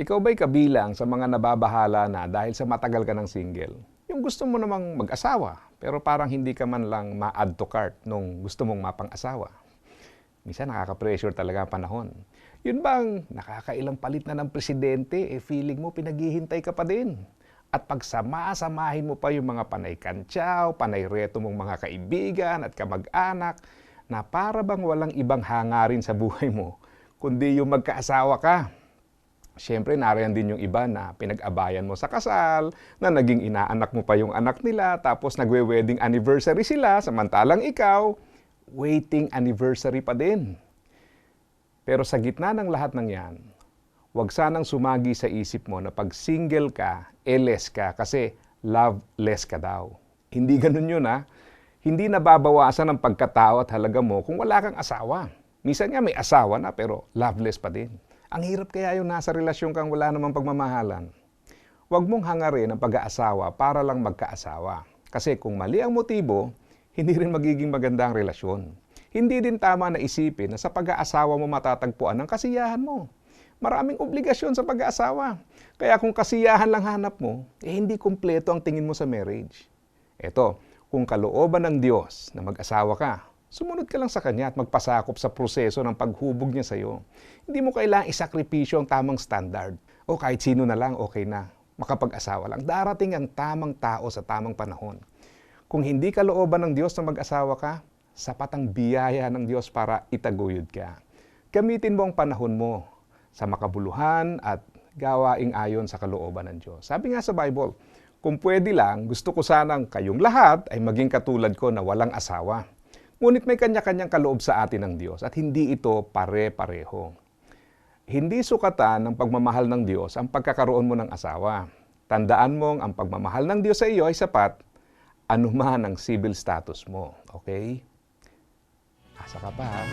Ikaw ba'y kabilang sa mga nababahala na dahil sa matagal ka ng single? Yung gusto mo namang mag-asawa, pero parang hindi ka man lang ma-add to cart nung gusto mong mapang-asawa. Minsan nakaka-pressure talaga ang panahon. Yun bang nakakailang palit na ng presidente, eh feeling mo pinaghihintay ka pa din. At pagsama-samahin mo pa yung mga panay kantsaw, panay reto mong mga kaibigan at kamag-anak, na para bang walang ibang hangarin sa buhay mo, kundi yung magkaasawa ka. Siyempre, nariyan din yung iba na pinag-abayan mo sa kasal, na naging inaanak mo pa yung anak nila, tapos nagwe-wedding anniversary sila, samantalang ikaw, waiting anniversary pa din. Pero sa gitna ng lahat ng yan, huwag sanang sumagi sa isip mo na pag single ka, eh less ka kasi loveless ka daw. Hindi ganun yun ha. Hindi nababawasan ang pagkatao at halaga mo kung wala kang asawa. Minsan nga may asawa na pero loveless pa din. Ang hirap kaya yung nasa relasyon kang wala namang pagmamahalan. Huwag mong hangarin ang pag-aasawa para lang magkaasawa. Kasi kung mali ang motibo, hindi rin magiging maganda ang relasyon. Hindi din tama na isipin na sa pag-aasawa mo matatagpuan ang kasiyahan mo. Maraming obligasyon sa pag-aasawa. Kaya kung kasiyahan lang hanap mo, eh hindi kumpleto ang tingin mo sa marriage. Eto, kung kalooban ng Diyos na mag-asawa ka, sumunod ka lang sa Kanya at magpasakop sa proseso ng paghubog niya sa iyo. Hindi mo kailangang isakripisyo ang tamang standard. O kahit sino na lang, okay na. Makapag-asawa lang. Darating ang tamang tao sa tamang panahon. Kung hindi kalooban ng Diyos na mag-asawa ka, sapat ang biyaya ng Diyos para itaguyod ka. Gamitin mo ang panahon mo sa makabuluhan at gawaing ayon sa kalooban ng Diyos. Sabi nga sa Bible, kung pwede lang, gusto ko sanang kayong lahat ay maging katulad ko na walang asawa. Ngunit may kanya-kanyang kaloob sa atin ng Diyos at hindi ito pare-pareho. Hindi sukatan ng pagmamahal ng Diyos ang pagkakaroon mo ng asawa. Tandaan mong ang pagmamahal ng Diyos sa iyo ay sapat anuman ang civil status mo. Okay? Asa ka pa ha?